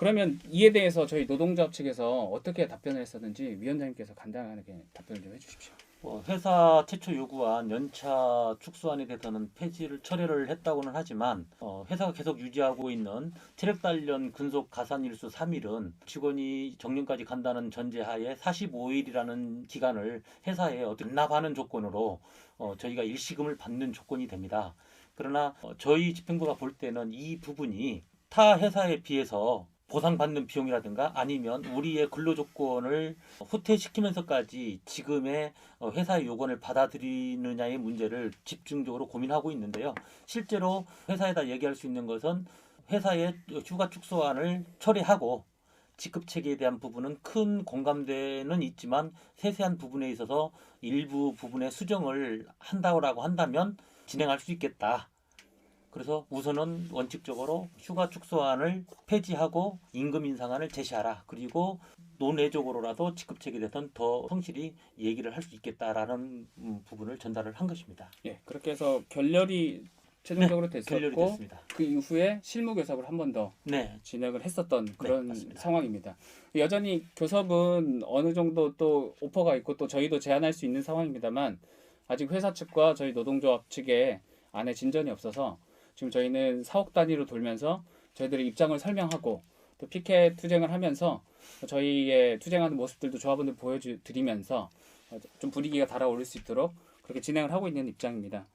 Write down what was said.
그러면 이에 대해서 저희 노동조합 측에서 어떻게 답변을 했었는지 위원장님께서 간단하게 답변을 좀 해주십시오. 어, 회사 최초 요구안 연차 축소안에 대해서는 폐지를 철회를 했다고는 하지만 어, 회사가 계속 유지하고 있는 체력 단련 근속 가산 일수 3일은 직원이 정년까지 간다는 전제하에 45일이라는 기간을 회사에 반납하는 조건으로 어, 저희가 일시금을 받는 조건이 됩니다. 그러나 어, 저희 집행부가 볼 때는 이 부분이 타 회사에 비해서 보상받는 비용이라든가 아니면 우리의 근로 조건을 후퇴시키면서까지 지금의 어, 회사의 요건을 받아들이느냐의 문제를 집중적으로 고민하고 있는데요. 실제로 회사에다 얘기할 수 있는 것은 회사의 휴가 축소안을 처리하고 직급 체계에 대한 부분은 큰 공감대는 있지만 세세한 부분에 있어서 일부 부분의 수정을 한다고 한다면 진행할 수 있겠다. 그래서 우선은 원칙적으로 휴가 축소안을 폐지하고 임금 인상안을 제시하라. 그리고 논외적으로라도 직급 체계에 대해서는 더 성실히 얘기를 할 수 있겠다라는 음, 부분을 전달을 한 것입니다. 예, 그렇게 해서 결렬이 최종적으로 결렬이 됐었고. 그 이후에 실무 교섭을 한 번더 네, 진행을 했었던 그런 맞습니다. 상황입니다. 여전히 교섭은 어느 정도 또 오퍼가 있고 또 저희도 제안할 수 있는 상황입니다만 아직 회사 측과 저희 노동조합 측에 안에 진전이 없어서 지금 저희는 사옥 단위로 돌면서 저희들의 입장을 설명하고 또 피켓 투쟁을 하면서 저희의 투쟁하는 모습들도 조합원들 보여드리면서 좀 분위기가 달아오를 수 있도록 그렇게 진행을 하고 있는 입장입니다.